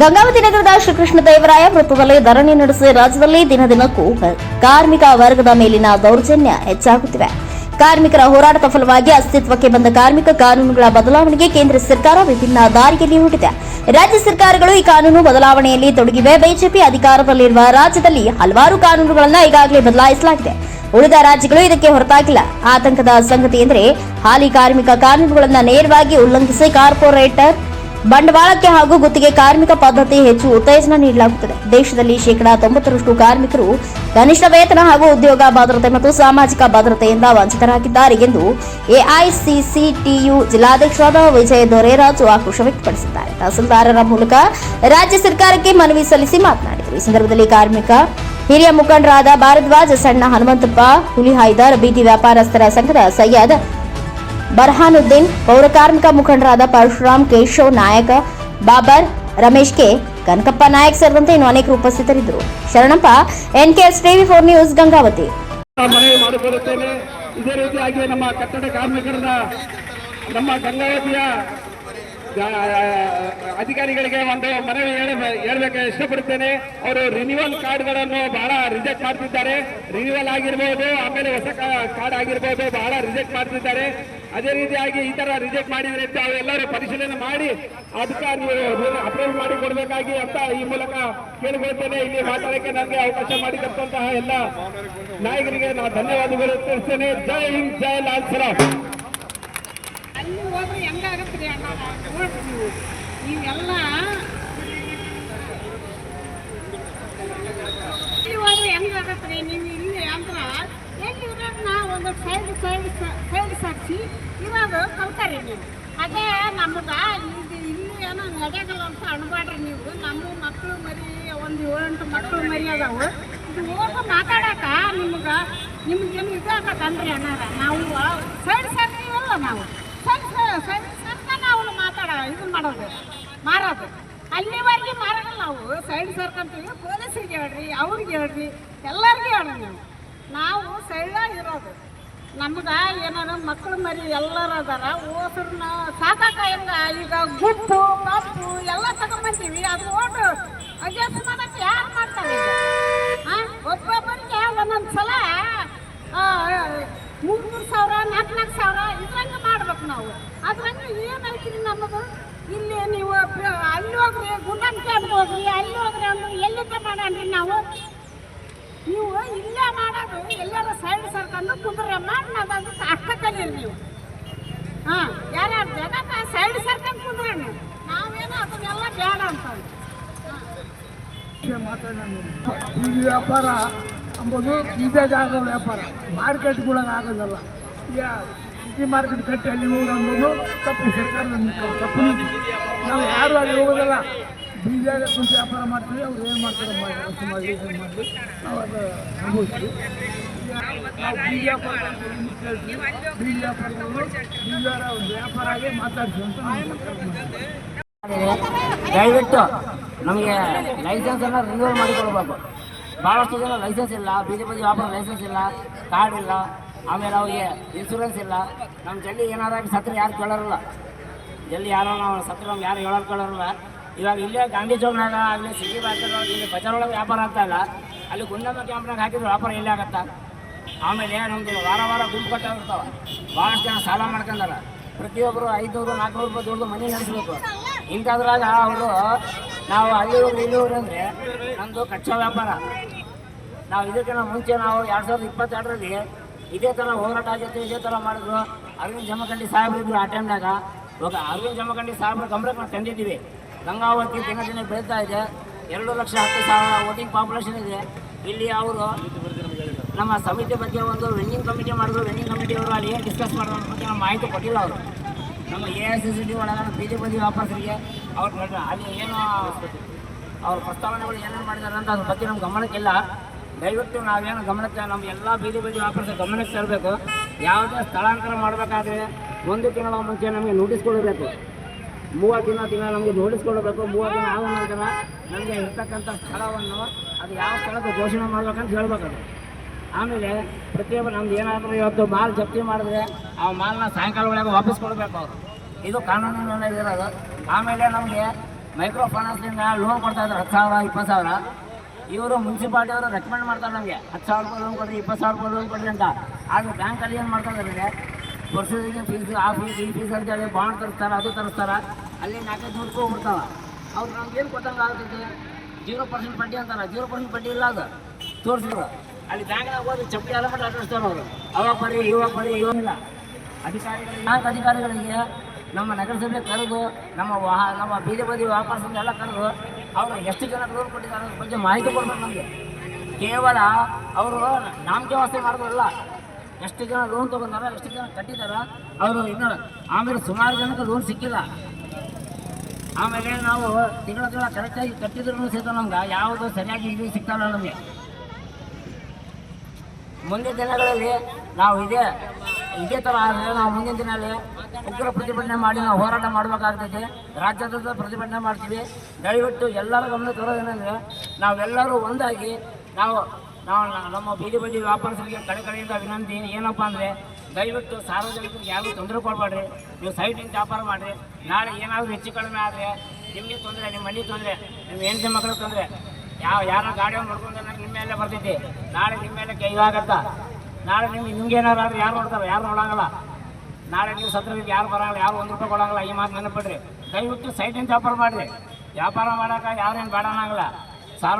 ಗಂಗಾವತಿ ನಗರದ ಶ್ರೀಕೃಷ್ಣ ದೇವರಾಯ ವೃತ್ತದಲ್ಲಿ ಧರಣಿ ನಡೆಸಿ ರಾಜ್ಯದಲ್ಲಿ ದಿನ ದಿನಕ್ಕೂ ಕಾರ್ಮಿಕ ವರ್ಗದ ಮೇಲಿನ ದೌರ್ಜನ್ಯ ಹೆಚ್ಚಾಗುತ್ತಿವೆ. ಕಾರ್ಮಿಕರ ಹೋರಾಟದ ಫಲವಾಗಿ ಅಸ್ತಿತ್ವಕ್ಕೆ ಬಂದ ಕಾರ್ಮಿಕ ಕಾನೂನುಗಳ ಬದಲಾವಣೆಗೆ ಕೇಂದ್ರ ಸರ್ಕಾರ ವಿಭಿನ್ನ ದಾರಿಯಲ್ಲಿ ಹೊರಟಿದೆ ರಾಜ್ಯ ಸರ್ಕಾರಗಳು ಈ ಕಾನೂನು ಬದಲಾವಣೆಯಲ್ಲಿ ತೊಡಗಿವೆ. ಬಿಜೆಪಿ ಅಧಿಕಾರದಲ್ಲಿರುವ ರಾಜ್ಯದಲ್ಲಿ ಹಲವಾರು ಕಾನೂನುಗಳನ್ನು ಈಗಾಗಲೇ ಬದಲಾಯಿಸಲಾಗಿದೆ. ಉಳಿದ ರಾಜ್ಯಗಳು ಇದಕ್ಕೆ ಹೊರತಾಗಿಲ್ಲ. ಆತಂಕದ ಸಂಗತಿ ಎಂದರೆ ಹಾಲಿ ಕಾರ್ಮಿಕ ಕಾನೂನುಗಳನ್ನು ನೇರವಾಗಿ ಉಲ್ಲಂಘಿಸಿ ಕಾರ್ಪೊರೇಟರ್ ಬಂಡವಾಳಕ್ಕೆ ಹಾಗೂ ಗುತ್ತಿಗೆ ಕಾರ್ಮಿಕ ಪದ್ಧತಿ ಹೆಚ್ಚು ಉತ್ತೇಜನ ನೀಡಲಾಗುತ್ತದೆ. ದೇಶದಲ್ಲಿ ಶೇಕಡಾ ತೊಂಬತ್ತರಷ್ಟು ಕಾರ್ಮಿಕರು ಕನಿಷ್ಠ ವೇತನ ಹಾಗೂ ಉದ್ಯೋಗ ಭದ್ರತೆ ಮತ್ತು ಸಾಮಾಜಿಕ ಭದ್ರತೆಯಿಂದ ವಂಚಿತರಾಗಿದ್ದಾರೆ ಎಂದು ಎಐಸಿಸಿಟಿಯು ಜಿಲ್ಲಾಧ್ಯಕ್ಷರಾದ ವಿಜಯ್ ದೊರೆರಾಜು ಆಕ್ರೋಶ ವ್ಯಕ್ತಪಡಿಸಿದ್ದಾರೆ. ತಹಸೀಲ್ದಾರರ ಮೂಲಕ ರಾಜ್ಯ ಸರ್ಕಾರಕ್ಕೆ ಮನವಿ ಸಲ್ಲಿಸಿ ಮಾತನಾಡಿದರು. ಈ ಸಂದರ್ಭದಲ್ಲಿ ಕಾರ್ಮಿಕ, ಹಿರಿಯ ಮುಖಂಡರಾದ ಭಾರದ್ವಾಜ್, ಸಣ್ಣ ಹನುಮಂತಪ್ಪ ಹುಲಿಹಾಯ್ದಾರ್ ಬೀದಿ ವ್ಯಾಪಾರಸ್ಥರ ಸಂಘದ ಸೈಯದ್ ಬರ್ಹಾನುದ್ದೀನ್, ಪೌರಕಾರ್ಮಿಕ ಮುಖಂಡರಾದ ಪರಶುರಾಮ್, ಕೇಶವ್ ನಾಯಕ, ಬಾಬರ್, ರಮೇಶ್ ಕೆ, ಕನಕಪ್ಪ ನಾಯಕ್ ಸೇರಿದಂತೆ ಇನ್ನು ಅನೇಕರು ಉಪಸ್ಥಿತರಿದ್ದರು. Sharanappa N K S TV four news, Gangavathi. ಇದೇ ರೀತಿಯಾಗಿ ನಮ್ಮ ಕಟ್ಟಡ ಕಾರ್ಮಿಕರನ್ನ ನಮ್ಮ ಗಂಗಾವತಿಯ ಅಧಿಕಾರಿಗಳಿಗೆ ಒಂದು ಮನವಿ ಹೇಳ- ಹೇಳಬೇಕು, ಇಷ್ಟಪಡುತ್ತೇನೆ. ಅವರು ರಿನ್ಯೂವಲ್ ಕಾರ್ಡ್ಗಳನ್ನು ಬಹಳ ರಿಜೆಕ್ಟ್ ಮಾಡ್ತಿದ್ದಾರೆ. ರಿನ್ಯೂವಲ್ ಆಗಿರ್ಬೋದು, ಆಮೇಲೆ ಹೊಸ ಕಾರ್ಡ್ ಆಗಿರ್ಬೋದು, ಬಹಳ ರಿಜೆಕ್ಟ್ ಮಾಡ್ತಿದ್ದಾರೆ. ಅದೇ ರೀತಿಯಾಗಿ ಈ ತರ ರಿಜೆಕ್ಟ್ ಮಾಡಿದ್ರೆ ತಾವೆಲ್ಲರೂ ಪರಿಶೀಲನೆ ಮಾಡಿ, ಅದಕ್ಕೆ ಅಪ್ರೂವ್ ಮಾಡಿ ಕೊಡಬೇಕಾಗಿ ಅಂತ ಈ ಮೂಲಕ ಕೇಳಿಕೊಳ್ತೇನೆ. ಇಲ್ಲಿ ಮಾತಾಡಕ್ಕೆ ನನಗೆ ಅವಕಾಶ ಮಾಡಿಕೊಟ್ಟಂತಹ ಎಲ್ಲ ನಾಯಕರಿಗೆ ನಾನು ಧನ್ಯವಾದಗಳು ತಿಳಿಸ್ತೇನೆ. ಜೈ ಹಿಂದ್, ಜೈ ಲಾಲ್ ಸರ ನೀವೆಲ್ಲ ಹೆಂಗಾಗತ್ರಿ ನೀವು ಇಲ್ಲಿ ಅಂದ್ರ ಎಲ್ಲಿ ಇರೋದನ್ನ ಒಂದು ಸೈಡ್ ಸೈಡ್ ಸೈಡ್ ಸಾಕ್ಷಿ ಇರೋದು ಕಲ್ತಾರಿ ನೀವು. ಅದೇ ನಮ್ಗೆ ಇದು ಇಲ್ಲಿ ಏನೋ ನಡೆಯಲ್ಲ ಅಂತ ಅನ್ಬೇಡ್ರಿ ನೀವು. ನಮ್ಮ ಮಕ್ಕಳು ಮರಿ, ಒಂದು ಏಳೆಂಟು ಮಕ್ಕಳು ಮರಿ ಅದಾವು. ಇದು ಹೋಗಿ ಮಾತಾಡಕ ನಿಮ್ಗೆ ನಿಮ್ಗೇನು ಇದು ಆಗತ್ತನ್ರಿ ಅನ್ನಾರ ನಾವು ಸೈಡ್ ಸಾಕ್ತೀವಲ್ಲ ನಾವು. ಸೈಡ್ ಸೈಡ್ ನಾವು ಮಾತಾಡ, ಇದು ಮಾಡೋದು, ಮಾರೋದು. ಅಲ್ಲಿವರೆಗೆ ಮಾರೋಲ್ಲ ನಾವು. ಸೈಡ್ ಸರ್ಕಂತೀವಿ ಪೊಲೀಸರಿಗೆ ಹೇಳ್ರಿ, ಅವ್ರಿಗೆ ಹೇಳ್ರಿ, ಎಲ್ಲರಿಗೂ ಹೇಳೋಣ ನೀವು. ನಾವು ಸೈಡಾಗಿ ಇರೋದು. ನಮ್ಗೆ ಏನಾರ ಮಕ್ಕಳು ಮರಿ ಎಲ್ಲರೂ ಅದಾರ ಓಸರನ್ನ ಸಾಕಾಕ ಹೆಂಗ? ಈಗ ಗುಟ್ಟು ಕಪ್ಪು ಎಲ್ಲ ತಗೊಂಬಂತೀವಿ ಅದು ಓಟು ಅಡ್ಜಸ್ಟ್ ಮಾಡಕ್ಕೆ ಯಾರು ಮಾಡ್ತಾರೆ ಒಬ್ಬೊಬ್ಬರಿಗೆ ಒಂದೊಂದು ಸಲ ಮೂರು ಮೂರು ಸಾವಿರ ನಾಲ್ಕು ನಾಲ್ಕು ಸಾವಿರ ಇದ್ರಂಗೆ ಮಾಡ್ಬೇಕು ನಾವು. ಅದ್ರಂಗೆ ಏನೈತ್ರಿ ನಮ್ಮದು ಇಲ್ಲಿ ನೀವು ಅಲ್ಲಿ ಹೋಗ್ರಿ ಗುಂಡನ್ ಅಂತ ಹೋಗ್ರಿ, ಅಲ್ಲಿ ಹೋಗ್ರಿ ಅಂದ್ರೆ ಎಲ್ಲಿಂದ ಮಾಡಣ್ರಿ ನಾವು? ನೀವು ಇಲ್ಲೇ ಸೈಡ್ ಸರ್ಕೊಂಡು ಕುದುರೆ ಮಾಡಿ ನಾವು ಅಷ್ಟ ಕಲೀರಿ ನೀವು. ಹಾ, ಯಾರ್ಯಾರು ಜಗತ್ತ ಸೈಡ್ ಸರ್ಕೊಂಡು ಕುಂದ್ರಿ ನಾವೇನೋ ಅದನ್ನೆಲ್ಲ ಬೇಡ ಅಂತ ಈ ವ್ಯಾಪಾರ ಅಂಬೋದು, ಇದೇ ಜಾಗದ ವ್ಯಾಪಾರ. ಮಾರ್ಕೆಟ್ಗಳಾಗ ಆಗೋದಲ್ಲ. ಈಗ ಸಿಟಿ ಮಾರ್ಕೆಟ್ ಕಟ್ಟಿ ಅಲ್ಲಿ ಹೋಗೋದು ಅಂಬೋದು ತಪ್ಪು ಸರ್ಕಾರದ ತಪ್ಪು. ನಾವು ಯಾರು ಅಲ್ಲಿ ಹೋಗೋದಲ್ಲ. ಬೀಜಾಗ ಕುಂತು ವ್ಯಾಪಾರ ಮಾಡ್ತೀವಿ, ಅವ್ರು ಏನು ಮಾಡ್ತಾರೆ ಮಾಡಿ ಮಾಡಿ ನಾವು ಅದು ಅನುಭವಿಸ್ತೀವಿ ವ್ಯಾಪಾರ ಏನು ಮಾತಾಡ್ತೀವಿ. ದಯವಿಟ್ಟು ನಮಗೆ ಲೈಸೆನ್ಸ್ ಎಲ್ಲ ರಿನ್ಯೂವಲ್ ಮಾಡಿಕೊಳ್ಬೇಕು ಭಾಳಷ್ಟು ಜನ ಲೈಸೆನ್ಸ್ ಇಲ್ಲ, ಬೀದಿ ಬದಿ ವ್ಯಾಪಾರ ಲೈಸೆನ್ಸ್ ಇಲ್ಲ ಕಾರ್ಡ್ ಇಲ್ಲ, ಆಮೇಲೆ ಅವ್ರಿಗೆ ಇನ್ಶೂರೆನ್ಸ್ ಇಲ್ಲ. ನಮ್ಮ ಜಲ್ಲಿ ಏನಾರಾಗಿ ಸತ್ರ ಯಾರು ಕೇಳೋರಲ್ಲ. ಜಲ್ಲಿ ಯಾರೋ ನಾವು ಸತ್ರ ನಮ್ಗೆ ಯಾರು ಹೇಳೋರು ಕೇಳೋರಲ್ಲ. ಇವಾಗ ಇಲ್ಲೇ ಗಾಂಧಿ ಚೌಕ್ನಾಗ ಆಗಲಿ, ಸಿಟಿ ಮಾರ್ಕೆಟ್ ಇಲ್ಲಿ ಬಜಾರ್ ಒಳಗೆ ವ್ಯಾಪಾರ ಇಲ್ಲ. ಅಲ್ಲಿ ಗುಂಡಮ್ಮ ಕ್ಯಾಂಪ್ನಾಗ ಹಾಕಿದ್ರೆ, ವ್ಯಾಪಾರ ಎಲ್ಲಿ ಆಗತ್ತಾ? ಆಮೇಲೆ ನಮ್ದು ವಾರ ವಾರ ಗುಂಪು ಕಟ್ಟಾಗಿರ್ತಾವೆ ಭಾಳಷ್ಟು ಜನ ಸಾಲ ಮಾಡ್ಕೊಂಡಾರ. ಪ್ರತಿಯೊಬ್ಬರು ಐದುನೂರು, ನಾಲ್ಕುನೂರು ರೂಪಾಯಿ ದುಡ್ದು ಮನೆ ನಡೆಸಬೇಕು. ಇಂಥದ್ರಾಗ ಅವರು, ನಾವು ಅಲ್ಲಿ ಹೋಗ್ರಿ ಅಂದರೆ ನಮ್ಮದು ಕಚ್ಚಾ ವ್ಯಾಪಾರ. ನಾವು ಇದಕ್ಕಿಂತ ಮುಂಚೆ ನಾವು ಎರಡು ಸಾವಿರದ ಇಪ್ಪತ್ತೆರಡರಲ್ಲಿ ಇದೇ ಥರ ಹೋರಾಟ ಆಗಿತ್ತು, ಇದೇ ಥರ ಮಾಡಿದ್ರು. ಅರವಿಂದ್ ಜಮಖಂಡಿ ಸಾಹೇಬ್ರು ಆ ಟೈಮ್ನಾಗ ಇವಾಗ ಅರವಿಂದ್ ಜಮಖಂಡಿ ಸಾಹೇಬ್ರ ಗಮನಕ್ಕೆ ನಾವು ತಂದಿದ್ದೀವಿ. ಗಂಗಾವತಿ ದಿನ ದಿನ ಬೆಳೀತಾ ಇದೆ. ಎರಡು ಲಕ್ಷ ಹತ್ತು ಸಾವಿರ ವೋಟಿಂಗ್ ಪಾಪ್ಯುಲೇಷನ್ ಇದೆ. ಇಲ್ಲಿ ಅವರು ನಮ್ಮ ಸಮಿತಿ ಬಗ್ಗೆ ಒಂದು ವೆಂಡಿಂಗ್ ಕಮಿಟಿ ಮಾಡಿದ್ರು. ವೆಂಡಿಂಗ್ ಕಮಿಟಿ ಅವರು ಅಲ್ಲಿ ಏನು ಡಿಸ್ಕಸ್ ಮಾಡೋದ್ರ ಬಗ್ಗೆ ನಮ್ಮ ಮಾಹಿತಿ ಕೊಟ್ಟಿಲ್ಲ ಅವರು. ನಮ್ಮ A I C C T ಒಳಗೆ ಜೆ ಪಿ ವ್ಯಾಪಾರಸ್ಥರಿಗೆ ಅವ್ರು ಅಲ್ಲಿ ಏನು ಅವ್ರ ಪ್ರಸ್ತಾವನೆಗಳು ಏನೇನು ಮಾಡಿದ್ದಾರೆ ಅಂತ ಅದ್ರ ಬಗ್ಗೆ ನಮ್ಮ ಗಮನಕ್ಕಿಲ್ಲ. ದಯವಿಟ್ಟು ನಾವೇನು ಗಮನಕ್ಕೆ ನಮ್ಮ ಎಲ್ಲ ಬೀದಿ ಬದಿ ವ್ಯಾಪಾರಸ್ಥರ ಗಮನಕ್ಕೆ ತರಬೇಕು. ಯಾವುದೇ ಸ್ಥಳಾಂತರ ಮಾಡಬೇಕಾದ್ರೆ ಒಂದು ತಿಂಗಳ ಮುಂಚೆ ನಮಗೆ ನೋಟಿಸ್ ಕೊಡಬೇಕು. ಮೂವತ್ತು ದಿನ ದಿನ ನಮಗೆ ಜೋಡಿಸ್ಕೊಳ್ಬೇಕು ಮೂವತ್ತು ದಿನ ಆದ ನಂತರ ನಮಗೆ ಇರ್ತಕ್ಕಂಥ ಸ್ಥಳವನ್ನು ಅದು ಯಾವ ಸ್ಥಳಕ್ಕೆ ಘೋಷಣೆ ಮಾಡ್ಬೇಕಂತ ಹೇಳ್ಬೇಕದು ಆಮೇಲೆ ಪ್ರತಿಯೊಬ್ಬ ನಮ್ದು ಏನಾದರೂ ಇವತ್ತು ಮಾಲ್ ಜಪ್ತಿ ಮಾಡಿದ್ರೆ ಆ ಮಾಲ್ನ ಸಾಯಂಕಾಲ ಒಳಗೆ ವಾಪಸ್ ಕೊಡಬೇಕು ಅವರು. ಇದು ಕಾನೂನಿನ ಇರೋದು. ಆಮೇಲೆ ನಮಗೆ ಮೈಕ್ರೋ ಫೈನಾನ್ಸ್ನಿಂದ ಲೋನ್ ಕೊಡ್ತಾ ಇದ್ದಾರೆ ಹತ್ತು ಸಾವಿರ, ಇಪ್ಪತ್ತು ಸಾವಿರ. ಇವರು ಮುನ್ಸಿಪಾಲ್ಟಿ ಅವರು ರೆಕಮೆಂಡ್ ಮಾಡ್ತಾರೆ ನಮಗೆ. ಹತ್ತು ಸಾವಿರ ರೂಪಾಯಿ ಲೋನ್ ಕೊಡ್ರಿ, ಇಪ್ಪತ್ತು ಸಾವಿರ ರೂಪಾಯಿ ಲೋನ್ ಕೊಡ್ರಿ ಅಂತ. ಆದರೆ ಬ್ಯಾಂಕಲ್ಲಿ ಏನು ಮಾಡ್ತಾ ಇದ್ದಾರೆ ವರ್ಷದ ಫೀಸ್ ಆ ಫೀಸ್ ಈ ಫೀಸ್ ಅಂತೇಳಿ ಬಾಂಡ್ ತರಿಸ್ತಾರೆ, ಅದು ತರಿಸ್ತಾರೆ. ಅಲ್ಲಿ ನಾಲ್ಕೈದು ನೂರು ರೂಪಾಯಿ ಕೊಡ್ತಾವ ಅವ್ರು ನಮ್ಗೆ ಏನು ಕೊಟ್ಟಂಗೆ ಆಗ್ತೈತಿ? ಜೀರೋ ಪರ್ಸೆಂಟ್ ಬಡ್ಡಿ ಅಂತಾರ. ಜೀರೋ ಪರ್ಸೆಂಟ್ ಬಡ್ಡಿ ಇಲ್ಲ ಅದು. ತೋರಿಸಿದ್ರು ಅಲ್ಲಿ ಬ್ಯಾಂಕ್ನಾಗ ಹೋಗಿ ಚಪ್ಪಲಿ ಎಲ್ಲ ಮಟ್ಟ ಅಡ್ಡಿಸ್ತಾರೆ ಅವರು. ಅವಾಗ ಬರೀ ಇವಾಗ ಬರೀ ಇವಾಗಿಲ್ಲ ಅಧಿಕಾರಿಗಳು ನಾಲ್ಕು ಅಧಿಕಾರಿಗಳಿಗೆ ನಮ್ಮ ನಗರಸಭೆ ಕರೆದು, ನಮ್ಮ ವಾಹ, ನಮ್ಮ ಬೀದಿ ಬದಿ ವ್ಯಾಪಾರದಿಂದ ಎಲ್ಲ ಕರೆದು, ಅವರು ಎಷ್ಟು ಜನ ಲೋನ್ ಕೊಟ್ಟಿದ್ದಾರೆ ಅದ್ರ ಬಗ್ಗೆ ಮಾಹಿತಿ ಕೊಡ್ಬೇಕು ನಮಗೆ. ಕೇವಲ ಅವರು ನಾಮಕೆ ವಾಸ್ತೆ ಮಾಡಿದ್ರಲ್ಲ ಎಷ್ಟು ಜನ ಲೋನ್ ತೊಗೊಂಡಾರ, ಎಷ್ಟು ಜನ ಕಟ್ಟಿದ್ದಾರೆ ಅವರು ಇನ್ನು ಆಮೇಲೆ ಸುಮಾರು ಜನಕ್ಕೆ ಲೋನ್ ಸಿಕ್ಕಿಲ್ಲ. ಆಮೇಲೆ ನಾವು ತಿಂಗಳ ತಿಂಗಳ ಕರೆಕ್ಟಾಗಿ ಕಟ್ಟಿದ್ರು ಸಹಿತ ನಮ್ಗೆ ಯಾವುದು ಸರಿಯಾಗಿ ಇದು ಸಿಗ್ತಾಯಿಲ್ಲ ನಮಗೆ. ಮುಂದಿನ ದಿನಗಳಲ್ಲಿ ನಾವು ಇದೇ ಇದೇ ಥರ ಆದರೆ ನಾವು ಮುಂದಿನ ದಿನದಲ್ಲಿ ಉಗ್ರ ಪ್ರತಿಭಟನೆ ಮಾಡಿ ನಾವು ಹೋರಾಟ ಮಾಡಬೇಕಾಗ್ತೈತಿ. ರಾಜ್ಯದ ಪ್ರತಿಭಟನೆ ಮಾಡ್ತೀವಿ. ದಯವಿಟ್ಟು ಎಲ್ಲರ ಗಮನ ತರೋದೇನೆಂದರೆ ನಾವೆಲ್ಲರೂ ಒಂದಾಗಿ ನಾವು ನಾವು ನಮ್ಮ ಬೀದಿ ಬದಿ ವ್ಯಾಪಾರಸ್ಥರಿಗೆ ಕಡೆ ಕಡೆಯಿಂದ ವಿನಂತಿ ಏನಪ್ಪ ಅಂದರೆ ದಯವಿಟ್ಟು ಸಾರ್ವಜನಿಕರಿಗೆ ಯಾರಿಗೂ ತೊಂದರೆ ಕೊಡಬೇಡ್ರಿ. ನೀವು ಸೈಟಿಂದ ವ್ಯಾಪಾರ ಮಾಡಿರಿ. ನಾಳೆ ಏನಾದರೂ ಹೆಚ್ಚು ಕಡಿಮೆ ಆದರೆ ನಿಮಗೆ ತೊಂದರೆ, ನಿಮ್ಮ ಮನೆ ತೊಂದರೆ, ನಿಮ್ಮ ಹೆಂಡತಿ ಮಕ್ಕಳಿಗೆ ತೊಂದರೆ. ಯಾವ ಯಾರ ಗಾಡಿಯನ್ನು ನೋಡ್ಕೊಂಡು ನಿಮ್ಮ ಮೇಲೆ ಬರ್ತೈತಿ. ನಾಳೆ ನಿಮ್ಮ ಮೇಲೆ ಕೈ ಇದಾಗತ್ತ ನಾಳೆ ನಿಮ್ಗೆ ನಿಮ್ಗೆ ಏನಾರು ಆದ್ರೆ ಯಾರು ನೋಡ್ತಾರೆ? ಯಾರು ನೋಡೋಂಗಲ್ಲ. ನಾಳೆ ನೀವು ಸತ್ರಕ್ಕೆ ಯಾರು ಬರಂಗಿಲ್ಲ, ಯಾರು ಒಂದು ರೂಪಾಯಿ ಕೊಡಂಗಿಲ್ಲ, ಈ ಮಾತು ನೆನಪಿಡ್ರಿ. ದಯವಿಟ್ಟು ಸೈಟಿಂದ ವ್ಯಾಪಾರ ಮಾಡಿರಿ. ವ್ಯಾಪಾರ ಮಾಡೋಕೆ ಯಾರೇನು ಬೇಡ ಅನ್ನಂಗಿಲ್ಲ.